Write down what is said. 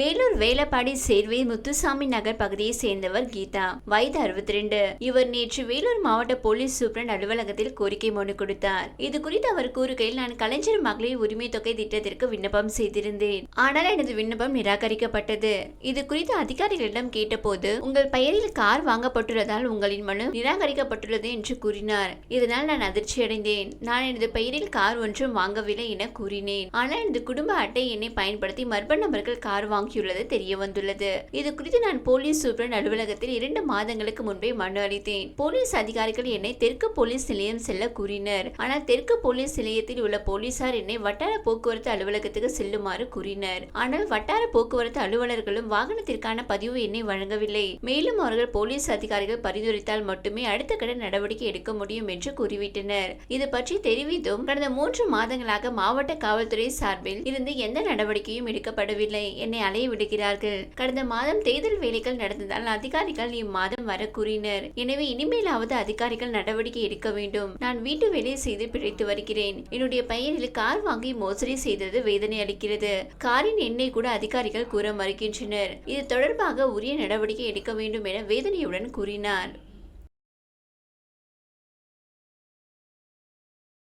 They Vellore Velappadi Servai Muthusamy நகர் பகுதியை சேர்ந்தவர் கீதா. வயது அறுபத்தி ரெண்டு இவர் நேற்று வேலூர் மாவட்ட போலீஸ் சூப்பரண்ட் அலுவலகத்தில் கோரிக்கை மனு கொடுத்தார். இது குறித்து அவர் கூறுகையில் நான் கலைஞர் மகளிர் உரிமை தொகை திட்டத்திற்கு விண்ணப்பம் செய்திருந்தேன். ஆனால் எனது விண்ணப்பம் நிராகரிக்கப்பட்டது. இது குறித்து அதிகாரிகளிடம் கேட்டபோது உங்கள் பெயரில் கார் வாங்கப்பட்டுள்ளதால் உங்களின் மனு நிராகரிக்கப்பட்டுள்ளது என்று கூறினார். இதனால் நான் அதிர்ச்சியடைந்தேன். நான் எனது பெயரில் கார் ஒன்றும் வாங்கவில்லை என கூறினேன். ஆனால் எனது குடும்ப அட்டை எண்ணை பயன்படுத்தி மர்ம நபர்கள் கார் வாங்கியுள்ளது தெரிய வந்துள்ளது இது குறித்து நான் போலீஸ் சூப்பரன் அலுவலகத்தில் இரண்டு மாதங்களுக்கு முன்பே மனு அளித்தேன். போலீஸ் அதிகாரிகள் என்னை தெற்கு போலீஸ் நிலையம் செல்ல கூறினர். ஆனால் தெற்கு போலீஸ் நிலையத்தில் உள்ள போலீசார் என்னை வட்டார போக்குவரத்து அலுவலகத்துக்கு செல்லுமாறு கூறினர். ஆனால் வட்டார போக்குவரத்து அலுவலர்களும் வாகனத்திற்கான பதிவு எண்ணை வழங்கவில்லை. மேலும் அவர்கள் போலீஸ் அதிகாரிகள் பரிந்துரைத்தால் மட்டுமே அடுத்த கட்ட நடவடிக்கை எடுக்க முடியும் என்று கூறிவிட்டனர். இது பற்றி தெரிவித்தும் கடந்த மூன்று மாதங்களாக மாவட்ட காவல்துறை சார்பில் இருந்து எந்த நடவடிக்கையும் எடுக்கப்படவில்லை. என்னை அலைய விடுகிறார்கள் கடந்த மாதம் தேர்தல் வேலைகள் நடந்ததால் அதிகாரிகள் இம்மாதம் வர கூறினர் எனவே இனிமேலாவது அதிகாரிகள் நடவடிக்கை எடுக்க வேண்டும். நான் வீட்டு வேலை செய்து பிழைத்து வருகிறேன். என்னுடைய பெயரில் கார் வாங்கி மோசடி செய்தது வேதனை அளிக்கிறது. காரின் எண்ணை கூட அதிகாரிகள் கூற மறுக்கின்றனர். இது தொடர்பாக உரிய நடவடிக்கை எடுக்க வேண்டும் என வேதனையுடன் கூறினார்.